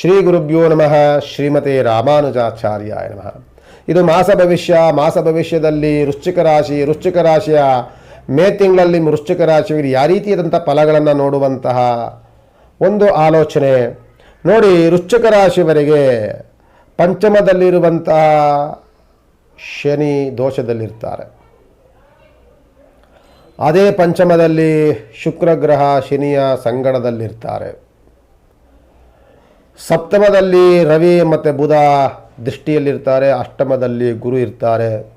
ಶ್ರೀ ಗುರುಭ್ಯೋ ನಮಃ, ಶ್ರೀಮತೆ ರಾಮಾನುಜಾಚಾರ್ಯಾಯ ನಮಃ. ಇದು ಮಾಸ ಭವಿಷ್ಯ, ಮಾಸ ಭವಿಷ್ಯದಲ್ಲಿ ವೃಶ್ಚಿಕ ರಾಶಿ, ವೃಶ್ಚಿಕ ರಾಶಿಯ ಮೇ ತಿಂಗಳಲ್ಲಿ ವೃಶ್ಚಿಕ ರಾಶಿಯಲ್ಲಿ ಯಾವ ರೀತಿಯಾದಂಥ ಫಲಗಳನ್ನು ನೋಡುವಂತಹ ಒಂದು ಆಲೋಚನೆ. ನೋಡಿ, ವೃಶ್ಚಿಕ ರಾಶಿವರೆಗೆ ಪಂಚಮದಲ್ಲಿರುವಂತಹ ಶನಿ ದೋಷದಲ್ಲಿರ್ತಾರೆ. ಅದೇ ಪಂಚಮದಲ್ಲಿ ಶುಕ್ರಗ್ರಹ ಶನಿಯ ಸಂಗಡದಲ್ಲಿರ್ತಾರೆ. ಸಪ್ತಮದಲ್ಲಿ ರವಿ ಮತ್ತು ಬುಧ ದೃಷ್ಟಿಯಲ್ಲಿರ್ತಾರೆ, ಅಷ್ಟಮದಲ್ಲಿ ಗುರು ಇರ್ತಾರೆ.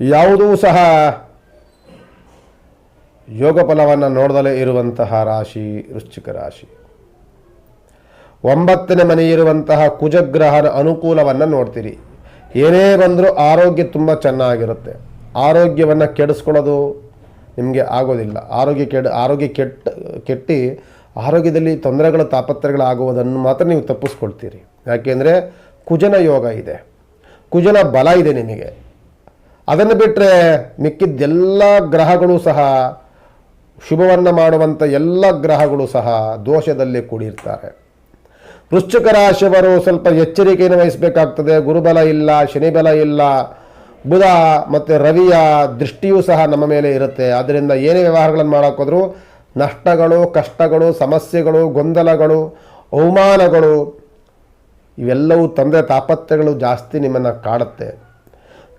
ಯಾವುದೂ ಸಹ ಯೋಗ ಫಲವನ್ನು ನೋಡದಲೇ ಇರುವಂತಹ ರಾಶಿ, ವೃಶ್ಚಿಕ ರಾಶಿ. ಒಂಬತ್ತನೇ ಮನೆ ಇರುವಂತಹ ಕುಜಗ್ರಹನ ಅನುಕೂಲವನ್ನು ನೋಡ್ತೀರಿ. ಏನೇ ಬಂದರೂ ಆರೋಗ್ಯ ತುಂಬ ಚೆನ್ನಾಗಿರುತ್ತೆ. ಆರೋಗ್ಯವನ್ನು ಕೆಡಿಸ್ಕೊಳ್ಳೋದು ನಿಮಗೆ ಆಗೋದಿಲ್ಲ. ಆರೋಗ್ಯ ಕೆಡ, ಆರೋಗ್ಯ ಕೆಟ್ಟ, ಕೆಟ್ಟು ಆರೋಗ್ಯದಲ್ಲಿ ತೊಂದರೆಗಳು ತಾಪತ್ರಗಳಾಗುವುದನ್ನು ಮಾತ್ರ ನೀವು ತಪ್ಪಿಸ್ಕೊಳ್ತೀರಿ. ಯಾಕೆಂದರೆ ಕುಜನ ಯೋಗ ಇದೆ. ಕುಜನ ಬಲ ಇದೆ ನಿಮಗೆ. ಅದನ್ನು ಬಿಟ್ಟರೆ ಮಿಕ್ಕಿದ್ದೆಲ್ಲ ಗ್ರಹಗಳು ಸಹ ಶುಭವನ್ನು ಮಾಡುವಂಥ ಎಲ್ಲ ಗ್ರಹಗಳು ಸಹ ದೋಷದಲ್ಲಿ ಕೂಡಿರ್ತಾರೆ. ವೃಶ್ಚಿಕ ರಾಶಿಯವರು ಸ್ವಲ್ಪ ಎಚ್ಚರಿಕೆಯನ್ನು ವಹಿಸಬೇಕಾಗ್ತದೆ. ಗುರುಬಲ ಇಲ್ಲ, ಶನಿಬಲ ಇಲ್ಲ, ಬುಧ ಮತ್ತು ರವಿಯ ದೃಷ್ಟಿಯೂ ಸಹ ನಮ್ಮ ಮೇಲೆ ಇರುತ್ತೆ. ಆದ್ದರಿಂದ ಏನೇ ವ್ಯವಹಾರಗಳನ್ನು ಮಾಡೋಕ್ಕೋದ್ರೂ ನಷ್ಟಗಳು, ಕಷ್ಟಗಳು, ಸಮಸ್ಯೆಗಳು, ಗೊಂದಲಗಳು, ಅವಮಾನಗಳು, ಇವೆಲ್ಲವೂ ತಂದೆ ತಾಪತ್ರೆಗಳು ಜಾಸ್ತಿ ನಿಮ್ಮನ್ನು ಕಾಡುತ್ತೆ.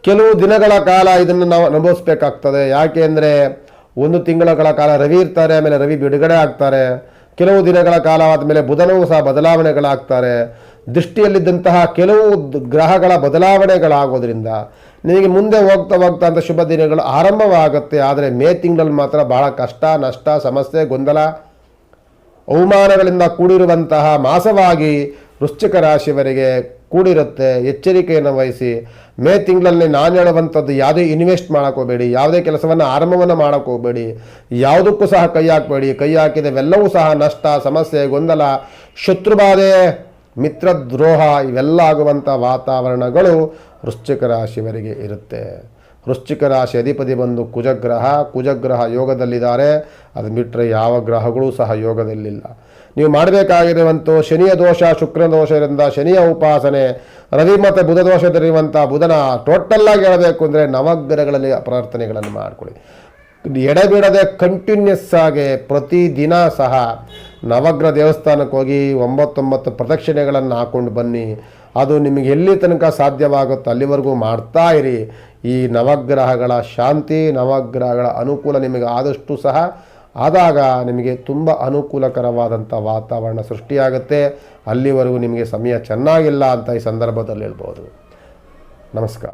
ಕೆಲವು ದಿನಗಳ ಕಾಲ ಇದನ್ನು ನಾವು ಅನುಭವಿಸ್ಬೇಕಾಗ್ತದೆ. ಯಾಕೆ ಅಂದರೆ ಒಂದು ತಿಂಗಳ ಕಾಲ ರವಿ ಇರ್ತಾರೆ, ಆಮೇಲೆ ರವಿ ಬಿಡುಗಡೆ ಆಗ್ತಾರೆ. ಕೆಲವು ದಿನಗಳ ಕಾಲ ಆದಮೇಲೆ ಬುಧನವೂ ಸಹ ಬದಲಾವಣೆಗಳಾಗ್ತಾರೆ. ದೃಷ್ಟಿಯಲ್ಲಿದ್ದಂತಹ ಕೆಲವು ಗ್ರಹಗಳ ಬದಲಾವಣೆಗಳಾಗೋದ್ರಿಂದ ನಿಮಗೆ ಮುಂದೆ ಹೋಗ್ತಾ ಹೋಗ್ತಾ ಅಂತ ಶುಭ ದಿನಗಳು ಆರಂಭವಾಗುತ್ತೆ. ಆದರೆ ಮೇ ತಿಂಗಳಲ್ಲಿ ಮಾತ್ರ ಬಹಳ ಕಷ್ಟ, ನಷ್ಟ, ಸಮಸ್ಯೆ, ಗೊಂದಲ, ಅವಮಾನಗಳಿಂದ ಕೂಡಿರುವಂತಹ ಮಾಸವಾಗಿ ವೃಶ್ಚಿಕ ರಾಶಿಯವರಿಗೆ ಕೂಡಿರುತ್ತೆ. ಎಚ್ಚರಿಕೆಯನ್ನು ವಹಿಸಿ. ಮೇ ತಿಂಗಳಲ್ಲಿ ನಾನು ಹೇಳುವಂಥದ್ದು ಯಾವುದೇ ಇನ್ವೆಸ್ಟ್ ಮಾಡೋಕ್ಕೋಬೇಡಿ ಯಾವುದೇ ಕೆಲಸವನ್ನು ಆರಂಭವನ್ನು ಮಾಡೋಕೆ ಹೋಗಬೇಡಿ ಯಾವುದಕ್ಕೂ ಸಹ ಕೈ ಹಾಕಬೇಡಿ. ಕೈ ಹಾಕಿದವೆಲ್ಲವೂ ಸಹ ನಷ್ಟ, ಸಮಸ್ಯೆ, ಗೊಂದಲ, ಶತ್ರುಬಾಧೆ ಮಿತ್ರದ್ರೋಹ ಇವೆಲ್ಲ ಆಗುವಂಥ ವಾತಾವರಣಗಳು ವೃಶ್ಚಿಕ ರಾಶಿಯವರಿಗೆ ಇರುತ್ತೆ. ವೃಶ್ಚಿಕ ರಾಶಿ ಅಧಿಪತಿ ಬಂದು ಕುಜಗ್ರಹ ಕುಜಗ್ರಹ ಯೋಗದಲ್ಲಿದ್ದಾರೆ. ಅದು ಬಿಟ್ಟರೆ ಯಾವ ಗ್ರಹಗಳೂ ಸಹ ಯೋಗದಲ್ಲಿಲ್ಲ. ನೀವು ಮಾಡಬೇಕಾಗಿರುವಂಥ ಶನಿಯ ದೋಷ ಶುಕ್ರ ದೋಷದಿಂದ ಶನಿಯ ಉಪಾಸನೆ, ರವಿ ಮತ್ತು ಬುಧ ದೋಷದಲ್ಲಿರುವಂಥ ಬುಧನ ಟೋಟಲ್ಲಾಗಿ ಹೇಳಬೇಕು ಅಂದರೆ ನವಗ್ರಹಗಳಲ್ಲಿ ಪ್ರಾರ್ಥನೆಗಳನ್ನು ಮಾಡಿಕೊಳ್ಳಿ. ಎಡೆಬಿಡದೆ ಕಂಟಿನ್ಯೂಸ್ ಆಗಿ ಪ್ರತಿದಿನ ಸಹ ನವಗ್ರಹ ದೇವಸ್ಥಾನಕ್ಕೆ ಹೋಗಿ ಒಂಬತ್ತೊಂಬತ್ತು ಪ್ರದಕ್ಷಿಣೆಗಳನ್ನು ಹಾಕೊಂಡು ಬನ್ನಿ. ಅದು ನಿಮಗೆ ಎಲ್ಲಿ ತನಕ ಸಾಧ್ಯವಾಗುತ್ತೋ ಅಲ್ಲಿವರೆಗೂ ಮಾಡ್ತಾ ಇರಿ. ಈ ನವಗ್ರಹಗಳ ಶಾಂತಿ, ನವಗ್ರಹಗಳ ಅನುಕೂಲ ನಿಮಗೆ ಆದಷ್ಟು ಸಹ ಆದಾಗ ನಿಮಗೆ ತುಂಬ ಅನುಕೂಲಕರವಾದಂಥ ವಾತಾವರಣ ಸೃಷ್ಟಿಯಾಗುತ್ತೆ. ಅಲ್ಲಿವರೆಗೂ ನಿಮಗೆ ಸಮಯ ಚೆನ್ನಾಗಿಲ್ಲ ಅಂತ ಈ ಸಂದರ್ಭದಲ್ಲಿ ಹೇಳ್ಬೋದು. ನಮಸ್ಕಾರ.